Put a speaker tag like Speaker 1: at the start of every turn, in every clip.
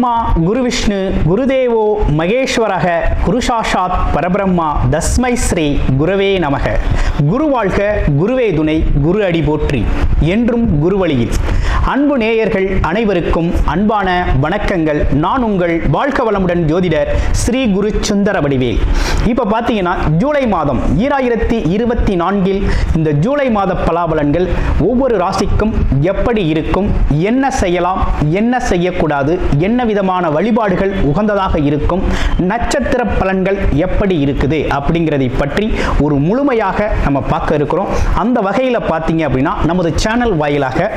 Speaker 1: பிரம்மா குரு விஷ்ணு குருதேவோ மகேஸ்வரக குருசாஷாத் பரபிரம்மா தஸ்மை ஸ்ரீ குருவே நமக. குரு வாழ்க குருவே துணை குரு அடி போற்றி. என்றும் குருவழியில் அன்பு நேயர்கள் அனைவருக்கும் அன்பான வணக்கங்கள். நான் உங்கள் வாழ்க வளமுடன் ஜோதிடர் ஸ்ரீ குரு சுந்தர வடிவேல். இப்போ பார்த்தீங்கன்னா ஜூலை மாதம் ஈராயிரத்தி இருபத்தி நான்கில் இந்த ஜூலை மாத பலாபலன்கள் ஒவ்வொரு ராசிக்கும் எப்படி இருக்கும் என்ன செய்யலாம் என்ன செய்யக்கூடாது என்ன விதமான வழிபாடுகள் உகந்ததாக இருக்கும் நட்சத்திர பலன்கள் எப்படி இருக்குது அப்படிங்கிறதை பற்றி ஒரு முழுமையாக நம்ம பார்க்க இருக்கிறோம். அந்த வகையில் பார்த்தீங்க அப்படின்னா நமது சேனல் வாயிலாக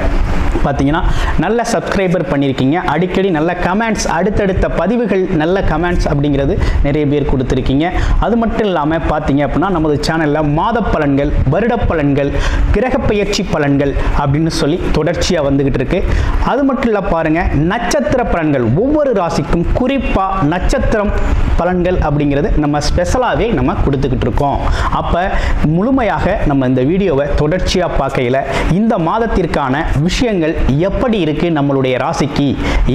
Speaker 1: பார்த்தீங்கன்னா நல்ல சப்ஸ்கிரைபர் பண்ணியிருக்கீங்க அடிக்கடி நல்ல கமெண்ட்ஸ் அடுத்தடுத்த பதிவுகள் நல்ல கமெண்ட்ஸ் அப்படிங்கிறது நிறைய பேர் கொடுத்துருக்கீங்க. அது மட்டும் இல்லாமல் பார்த்தீங்க அப்படின்னா நமது சேனலில் மாத பலன்கள் வருட பலன்கள் கிரக பயிற்சி பலன்கள் அப்படின்னு சொல்லி தொடர்ச்சியாக வந்துகிட்டு இருக்கு. அது மட்டும் இல்லை பாருங்கள் நட்சத்திர பலன்கள் ஒவ்வொரு ராசிக்கும் குறிப்பாக நட்சத்திரம் பலன்கள் அப்படிங்கிறது நம்ம ஸ்பெஷலாகவே நம்ம கொடுத்துக்கிட்டு இருக்கோம். அப்போ முழுமையாக நம்ம இந்த வீடியோவை தொடர்ச்சியாக பார்க்கையில் இந்த மாதத்திற்கான விஷயங்கள் எப்படி இருக்கு நம்மளுடைய ராசிக்கு?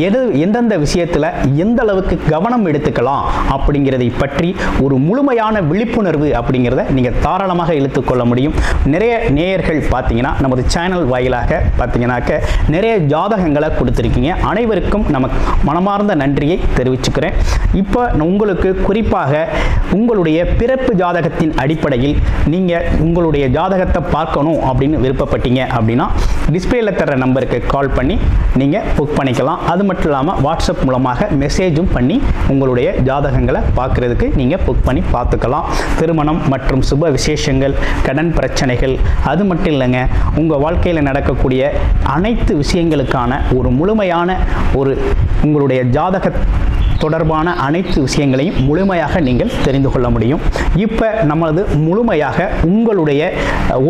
Speaker 1: எது எந்தெந்த விஷயத்தில் எந்த அளவுக்கு கவனம் எடுத்துக்கலாம் அப்படிங்கிறதை பற்றி ஒரு முழுமையான விழிப்புணர்வு அப்படிங்கிறத நீங்கள் தாராளமாக இழுத்துக்கொள்ள முடியும். நிறைய நேயர்கள் பார்த்தீங்கன்னா நமது சேனல் வாயிலாக பார்த்தீங்கன்னாக்க நிறைய ஜாதகங்களை கொடுத்துருக்கீங்க. அனைவருக்கும் நமக்கு மனமார்ந்த நன்றியை தெரிவிச்சுக்கிறேன். இப்போ உங்களுக்கு குறிப்பாக உங்களுடைய பிறப்பு ஜாதகத்தின் அடிப்படையில் நீங்கள் உங்களுடைய ஜாதகத்தை பார்க்கணும் அப்படின்னு விருப்பப்பட்டீங்க அப்படின்னா டிஸ்பிளேல தர நம்பருக்கு கால் பண்ணி நீங்கள் புக் பண்ணிக்கலாம். அது மட்டும் இல்லாமல் வாட்ஸ்அப் மூலமாக மெசேஜும் பண்ணி உங்களுடைய ஜாதகங்களை பார்க்குறதுக்கு நீங்கள் புக் பண்ணி பார்த்துக்கலாம். திருமணம் மற்றும் சுப விசேஷங்கள் கடன் பிரச்சனைகள் அது மட்டும் இல்லைங்க உங்கள் வாழ்க்கையில் நடக்கக்கூடிய அனைத்து விஷயங்களுக்கான ஒரு முழுமையான ஒரு உங்களுடைய ஜாதக தொடர்பான அனைத்து விஷயங்களையும் முழுமையாக நீங்கள் தெரிந்து கொள்ள முடியும். இப்போ நம்மளது முழுமையாக உங்களுடைய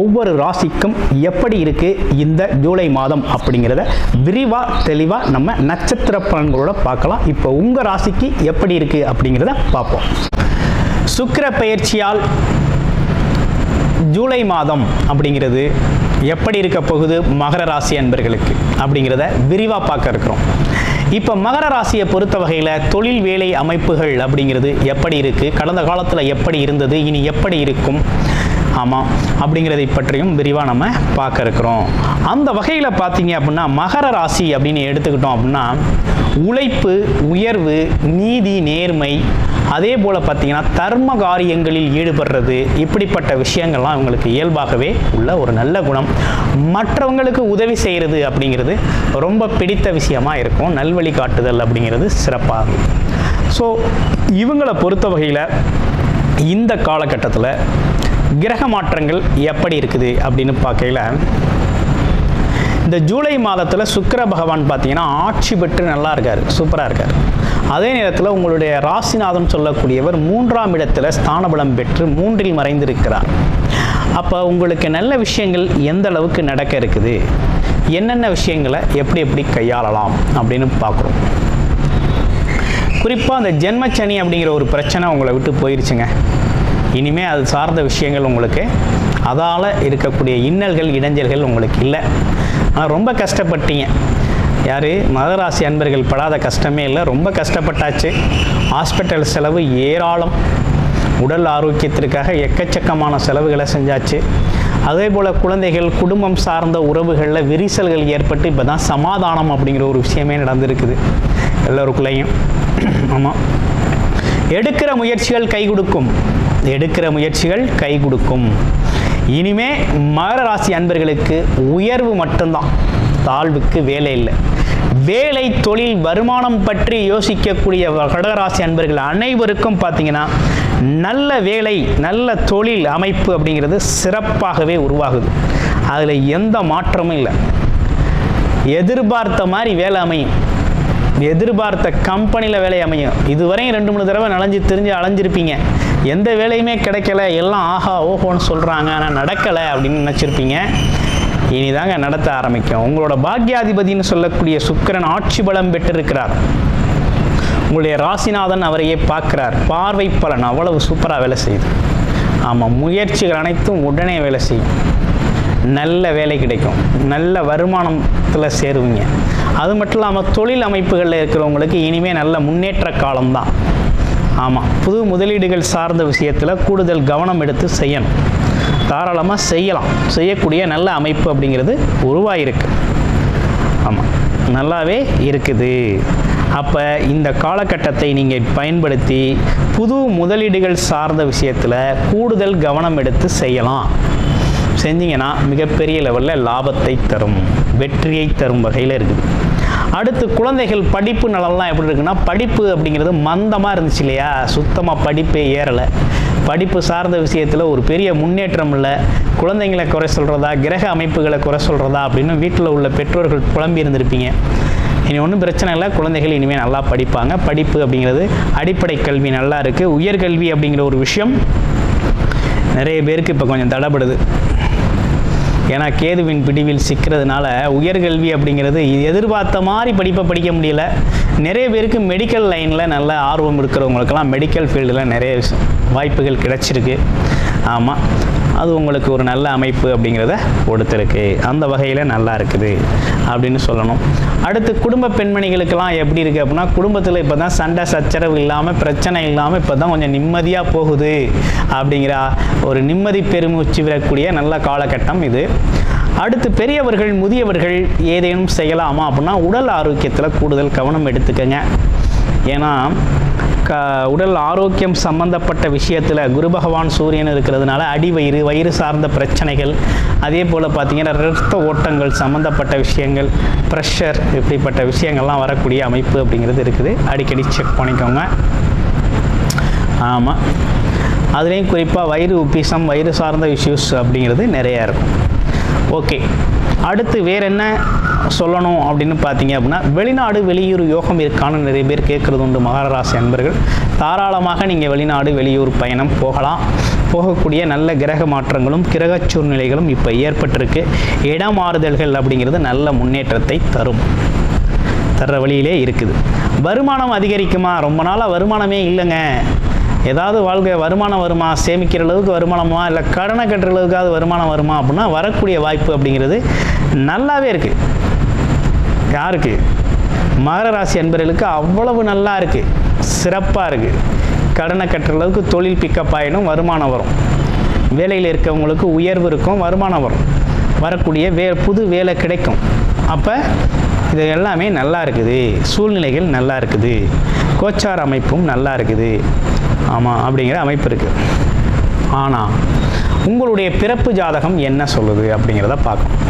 Speaker 1: ஒவ்வொரு ராசிக்கும் எப்படி இருக்குது இந்த ஜூலை மாதம் அப்படிங்கிறத விரிவாக தெளிவாக நம்ம நட்சத்திர பலன்களோட பார்க்கலாம். இப்போ உங்கள் ராசிக்கு எப்படி இருக்கு அப்படிங்கிறத பார்ப்போம். சுக்கர பயிற்சியால் ஜூலை மாதம் அப்படிங்கிறது எப்படி இருக்க போகுது? மகர ராசி அன்பர்களுக்கு அப்படிங்கிறத விரிவாக பார்க்க இருக்கிறோம். இப்போ மகர ராசியை பொறுத்த வகையில் தொழில் வேலை அமைப்புகள் அப்படிங்கிறது எப்படி இருக்குது கடந்த காலத்தில் எப்படி இருந்தது? இனி எப்படி இருக்கும்? ஆமாம் அப்படிங்கிறதை பற்றியும் விரிவாக நம்ம பார்க்க இருக்கிறோம். அந்த வகையில் பார்த்தீங்க அப்படின்னா மகர ராசி அப்படின்னு எடுத்துக்கிட்டோம் அப்படின்னா உழைப்பு உயர்வு நீதி நேர்மை அதே போல் பார்த்தீங்கன்னா தர்ம காரியங்களில் ஈடுபடுறது இப்படிப்பட்ட விஷயங்கள்லாம் இவங்களுக்கு இயல்பாகவே உள்ள ஒரு நல்ல குணம். மற்றவங்களுக்கு உதவி செய்கிறது அப்படிங்கிறது ரொம்ப பிடித்த விஷயமா இருக்கும். நல்வழி காட்டுதல் அப்படிங்கிறது சிறப்பாகும். ஸோ இவங்களை பொறுத்த வகையில் இந்த காலகட்டத்தில் கிரக மாற்றங்கள் எப்படி இருக்குது அப்படின்னு பார்க்கையில் இந்த ஜூலை மாதத்தில் சுக்கர பகவான் பார்த்தீங்கன்னா ஆட்சி பெற்று நல்லா இருக்கார் சூப்பராக இருக்கார். அதே நேரத்தில் உங்களுடைய ராசிநாதன் சொல்லக்கூடியவர் மூன்றாம் இடத்துல ஸ்தானபலம் பெற்று மூன்றில் மறைந்திருக்கிறார். அப்போ உங்களுக்கு நல்ல விஷயங்கள் எந்த அளவுக்கு நடக்க இருக்குது என்னென்ன விஷயங்களை எப்படி எப்படி கையாளலாம் அப்படின்னு பார்க்குறோம். குறிப்பாக அந்த ஜென்மச்சனி அப்படிங்கிற ஒரு பிரச்சனை உங்களை விட்டு போயிருச்சுங்க. இனிமே அது சார்ந்த விஷயங்கள் உங்களுக்கு அதால் இருக்கக்கூடிய இன்னல்கள் இடைஞ்சல்கள் உங்களுக்கு இல்லை. ஆனால் ரொம்ப கஷ்டப்பட்டீங்க. யார்? மதராசி அன்பர்கள் படாத கஷ்டமே இல்லை. ரொம்ப கஷ்டப்பட்டாச்சு. ஹாஸ்பிட்டல் செலவு ஏராளம். உடல் ஆரோக்கியத்திற்காக எக்கச்சக்கமான செலவுகளை செஞ்சாச்சு. அதே போல் குழந்தைகள் குடும்பம் சார்ந்த உறவுகளில் விரிசல்கள் ஏற்பட்டு இப்போ தான் சமாதானம் அப்படிங்கிற ஒரு விஷயமே நடந்திருக்குது. எல்லோருக்குள்ளேயும். ஆமாம் எடுக்கிற முயற்சிகள் கை கொடுக்கும். எடுக்கிற முயற்சிகள் கை கொடுக்கும். இனிமே மகர ராசி அன்பர்களுக்கு உயர்வு மட்டும்தான். தாழ்வுக்கு வேலை இல்லை. வேலை தொழில் வருமானம் பற்றி யோசிக்கக்கூடிய கடகராசி அன்பர்கள் அனைவருக்கும் பார்த்தீங்கன்னா நல்ல வேலை நல்ல தொழில் அமைப்பு அப்படிங்கிறது சிறப்பாகவே உருவாகுது. அதில் எந்த மாற்றமும் இல்லை. எதிர்பார்த்த மாதிரி வேலை அமையும். எதிர்பார்த்த கம்பெனியில் வேலை அமையும். இதுவரையும் ரெண்டு மூணு தடவை நலஞ்சு தெரிஞ்சு அலைஞ்சிருப்பீங்க. எந்த வேலையுமே கிடைக்கல எல்லாம் ஆஹா ஓஹோன்னு சொல்கிறாங்க ஆனால் நடக்கலை அப்படின்னு நினச்சிருப்பீங்க. இனிதாங்க நடத்த ஆரம்பிக்கும். உங்களோட பாக்யாதிபதின்னு சொல்லக்கூடிய சுக்கிரன் ஆட்சி பலம் பெற்றிருக்கிறார். உங்களுடைய ராசிநாதன் அவரையே பார்க்கிறார். பார்வை பலன் அவ்வளவு சூப்பராக வேலை செய்யுது. ஆமாம் முயற்சிகள் அனைத்தும் உடனே வேலை செய்யும். நல்ல வேலை கிடைக்கும். நல்ல வருமானத்தில் சேருவீங்க. அது மட்டும் இல்லாமல் தொழில் அமைப்புகளில் இருக்கிறவங்களுக்கு இனிமேல் நல்ல முன்னேற்ற காலம்தான். ஆமாம் புது முதலீடுகள் சார்ந்த விஷயத்தில் கூடுதல் கவனம் எடுத்து செய்யணும். தாராளமாக செய்யலாம். செய்யக்கூடிய நல்ல அமைப்பு அப்படிங்கிறது உருவாயிருக்கு. ஆமாம் நல்லாவே இருக்குது. அப்போ இந்த காலகட்டத்தை நீங்கள் பயன்படுத்தி புது முதலீடுகள் சார்ந்த விஷயத்தில் கூடுதல் கவனம் எடுத்து செய்யலாம். செஞ்சீங்கன்னா மிகப்பெரிய லெவலில் லாபத்தை தரும். வெற்றியை தரும் வகையில் இருக்குது. அடுத்து குழந்தைகள் படிப்பு நலம்லாம் எப்படி இருக்குன்னா படிப்பு அப்படிங்கிறது மந்தமாக இருந்துச்சு இல்லையா? சுத்தமாக படிப்பே ஏறலை. படிப்பு சார்ந்த விஷயத்தில் ஒரு பெரிய முன்னேற்றம் இல்லை. குழந்தைங்களை குறை சொல்கிறதா கிரக அமைப்புகளை குறை சொல்கிறதா அப்படின்னு வீட்டில் உள்ள பெற்றோர்கள் புலம்பி இருந்திருப்பீங்க. இனி ஒன்றும் பிரச்சனை இல்லை. குழந்தைகள் இனிமேல் நல்லா படிப்பாங்க. படிப்பு அப்படிங்கிறது அடிப்படை கல்வி நல்லா இருக்குது உயர்கல்வி அப்படிங்கிற ஒரு விஷயம் நிறைய பேருக்கு இப்போ கொஞ்சம் தடைப்படுது ஏன்னா கேதுவின் பிடிவில் சிக்கிறதுனால உயர்கல்வி அப்படிங்கிறது எதிர்பார்த்த மாதிரி படிப்பை படிக்க முடியல. நிறைய பேருக்கு மெடிக்கல் லைனில் நல்ல ஆர்வம் இருக்கிறவங்களுக்கெல்லாம் மெடிக்கல் ஃபீல்டில் நிறைய வாய்ப்புகள் கிடைச்சிருக்கு. ஆமாம் அது உங்களுக்கு ஒரு நல்ல அமைப்பு அப்படிங்கிறத கொடுத்துருக்கு. அந்த வகையில் நல்லா இருக்குது அப்படின்னு சொல்லணும். அடுத்து குடும்ப பெண்மணிகளுக்கெல்லாம் எப்படி இருக்குது அப்படின்னா குடும்பத்தில் இப்போ தான் சண்டை சச்சரவு இல்லாமல் பிரச்சனை இல்லாமல் இப்போ தான் கொஞ்சம் நிம்மதியாக போகுது அப்படிங்கிற ஒரு நிம்மதி பெருமூச்சு விடக்கூடிய நல்ல காலகட்டம் இது. அடுத்து பெரியவர்கள் முதியவர்கள் ஏதேனும் செய்யலாமா அப்படின்னா உடல் ஆரோக்கியத்தில் கூடுதல் கவனம் எடுத்துக்கங்க. ஏன்னா க உடல் ஆரோக்கியம் சம்பந்தப்பட்ட விஷயத்தில் குரு பகவான் சூரியன் இருக்கிறதுனால அடி வயிறு வயிறு சார்ந்த பிரச்சனைகள் அதே போல் பார்த்திங்கன்னா இரத்த ஓட்டங்கள் சம்மந்தப்பட்ட விஷயங்கள் ப்ரெஷர் இப்படிப்பட்ட விஷயங்கள்லாம் வரக்கூடிய அமைப்பு அப்படிங்கிறது இருக்குது. அடிக்கடி செக் பண்ணிக்கோங்க. ஆமாம் அதுலேயும் குறிப்பாக வயிறு உப்பிசம் வயிறு சார்ந்த இஷ்யூஸ் அப்படிங்கிறது நிறையா இருக்கும். ஓகே. அடுத்து வேற என்ன சொல்லணும் அப்படின்னு பார்த்தீங்க அப்படின்னா வெளிநாடு வெளியூர் யோகம் இருக்கான்னு நிறைய பேர் கேட்குறது உண்டு மகராசி அன்பர்கள். தாராளமாக நீங்கள் வெளிநாடு வெளியூர் பயணம் போகலாம். போகக்கூடிய நல்ல கிரக மாற்றங்களும் கிரக சூழ்நிலைகளும் இப்போ ஏற்பட்டிருக்கு. இடமாறுதல்கள் அப்படிங்கிறது நல்ல முன்னேற்றத்தை தரும். தர்ற வழியிலே இருக்குது. வருமானம் அதிகரிக்குமா? ரொம்ப நாளாக வருமானமே இல்லைங்க. ஏதாவது வாழ்க்கை வருமானம் வருமா? சேமிக்கிற அளவுக்கு வருமானமா? இல்லை கடனை கட்டுற அளவுக்காவது வருமானம் வருமா? அப்படின்னா வரக்கூடிய வாய்ப்பு அப்படிங்கிறது நல்லாவே இருக்குது யாருக்கு? மகர ராசி அன்பர்களுக்கு அவ்வளவு நல்லா இருக்குது சிறப்பாக இருக்குது கடனை கட்டுற அளவுக்கு தொழில் பிக்கப் ஆகிடும் வருமானம் வரும். வேலையில் இருக்கவங்களுக்கு உயர்வு இருக்கும் வருமானம் வரும். வரக்கூடிய வே புது வேலை கிடைக்கும். அப்போ இது எல்லாமே நல்லா இருக்குது. சூழ்நிலைகள் நல்லா இருக்குது. கோச்சார் அமைப்பும் நல்லா இருக்குது. ஆமாம் அப்படிங்கிற அமைப்பு இருக்குது ஆனால் உங்களுடைய பிறப்பு ஜாதகம் என்ன சொல்லுது அப்படிங்கிறத பார்க்கணும்.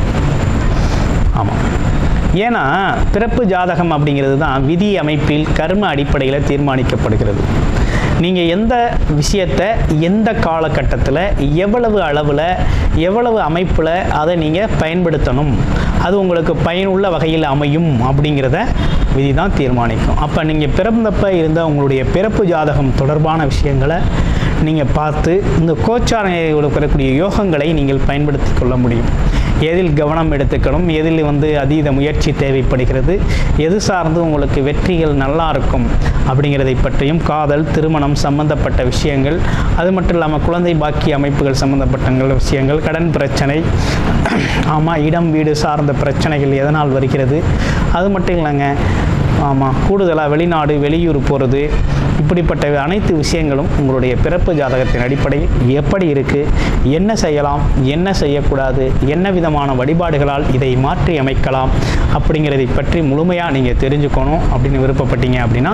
Speaker 1: ஆமாம் ஏன்னா பிறப்பு ஜாதகம் அப்படிங்கிறது தான் விதி அமைப்பில் கர்ம அடிப்படையில் தீர்மானிக்கப்படுகிறது. நீங்கள் எந்த விஷயத்தை எந்த காலகட்டத்தில் எவ்வளவு அளவில் எவ்வளவு அமைப்பில் அதை நீங்கள் பயன்படுத்தணும்? அது உங்களுக்கு பயனுள்ள வகையில் அமையும் அப்படிங்கிறத விதி தான் தீர்மானிக்கும். அப்போ நீங்கள் பிறந்தப்ப இருந்த உங்களுடைய பிறப்பு ஜாதகம் தொடர்பான விஷயங்களை நீங்கள் பார்த்து இந்த கோச்சாரங்களோட பெறக்கூடிய யோகங்களை நீங்கள் பயன்படுத்தி கொள்ள முடியும். எதில் கவனம் எடுத்துக்கணும் எதில் வந்து அதீத முயற்சி தேவைப்படுகிறது எது சார்ந்து உங்களுக்கு வெற்றிகள் நல்லா இருக்கும் அப்படிங்கிறதை பற்றியும் காதல் திருமணம் சம்பந்தப்பட்ட விஷயங்கள் அது மட்டும் இல்லாமல் குழந்தை பாக்கிய அமைப்புகள் சம்பந்தப்பட்ட விஷயங்கள் கடன் பிரச்சனை ஆமாம் இடம் வீடு சார்ந்த பிரச்சனைகள் எதனால் வருகிறது அது மட்டும் இல்லைங்க ஆமாம் கூடுதலாக வெளிநாடு வெளியூர் போகிறது இப்படிப்பட்ட அனைத்து விஷயங்களும் உங்களுடைய பிறப்பு ஜாதகத்தின் அடிப்படையில் எப்படி இருக்குது என்ன செய்யலாம் என்ன செய்யக்கூடாது என்ன விதமான வழிபாடுகளால் இதை மாற்றி அமைக்கலாம் அப்படிங்கிறதை பற்றி முழுமையாக நீங்கள் தெரிஞ்சுக்கணும் அப்படின்னு விருப்பப்பட்டீங்க அப்படின்னா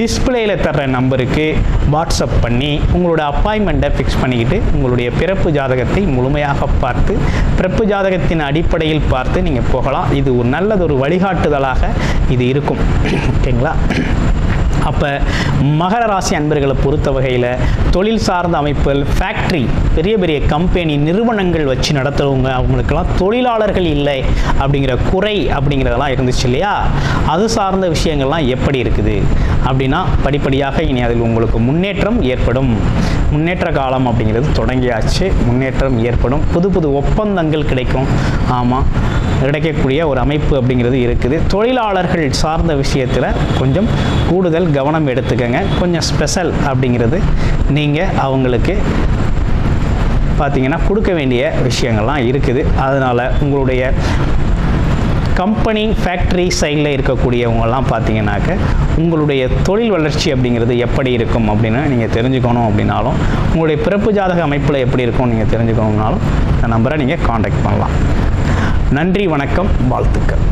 Speaker 1: டிஸ்பிளேயில் தர்ற நம்பருக்கு வாட்ஸ்அப் பண்ணி உங்களோட அப்பாயின்மெண்ட்டை ஃபிக்ஸ் பண்ணிக்கிட்டு உங்களுடைய பிறப்பு ஜாதகத்தை முழுமையாக பார்த்து பிறப்பு ஜாதகத்தின் அடிப்படையில் பார்த்து நீங்கள் போகலாம். இது ஒரு நல்லதொரு வழிகாட்டுதலாக இது இருக்கும். ஓகேங்களா? அப்போ மகர ராசி அன்பர்களை பொறுத்த வகையில் தொழில் சார்ந்த அமைப்புகள் ஃபேக்ட்ரி பெரிய பெரிய கம்பெனி நிறுவனங்கள் வச்சு நடத்துகிறவங்க அவங்களுக்கெல்லாம் தொழிலாளர்கள் இல்லை அப்படிங்கிற குறை அப்படிங்கிறதெல்லாம் இருந்துச்சு இல்லையா? அது சார்ந்த விஷயங்கள்லாம் எப்படி இருக்குது? அப்படின்னா படிப்படியாக இனி அதில் உங்களுக்கு முன்னேற்றம் ஏற்படும். முன்னேற்ற காலம் அப்படிங்கிறது தொடங்கியாச்சு. முன்னேற்றம் ஏற்படும். புது புது ஒப்பந்தங்கள் கிடைக்கும். ஆமாம் கிடைக்கக்கூடிய ஒரு அமைப்பு அப்படிங்கிறது இருக்குது. தொழிலாளர்கள் சார்ந்த விஷயத்தில் கொஞ்சம் கூடுதல் கவனம் எடுத்துக்கங்க. கொஞ்சம் ஸ்பெஷல் அப்படிங்கிறது நீங்கள் அவங்களுக்கு பார்த்திங்கன்னா கொடுக்க வேண்டிய விஷயங்கள்லாம் இருக்குது. அதனால் உங்களுடைய கம்பெனி ஃபேக்ட்ரி சைடில் இருக்கக்கூடியவங்கெல்லாம் பார்த்தீங்கன்னாக்க உங்களுடைய தொழில் வளர்ச்சி அப்படிங்கிறது எப்படி இருக்கும் அப்படின்னு நீங்கள் தெரிஞ்சுக்கணும் அப்படின்னாலும் உங்களுடைய பிறப்பு ஜாதக அமைப்பில் எப்படி இருக்கும் நீங்கள் தெரிஞ்சுக்கணும்னாலும் இந்த நம்பரை நீங்கள் காண்டாக்ட் பண்ணலாம். நன்றி வணக்கம் வாழ்த்துக்கள்.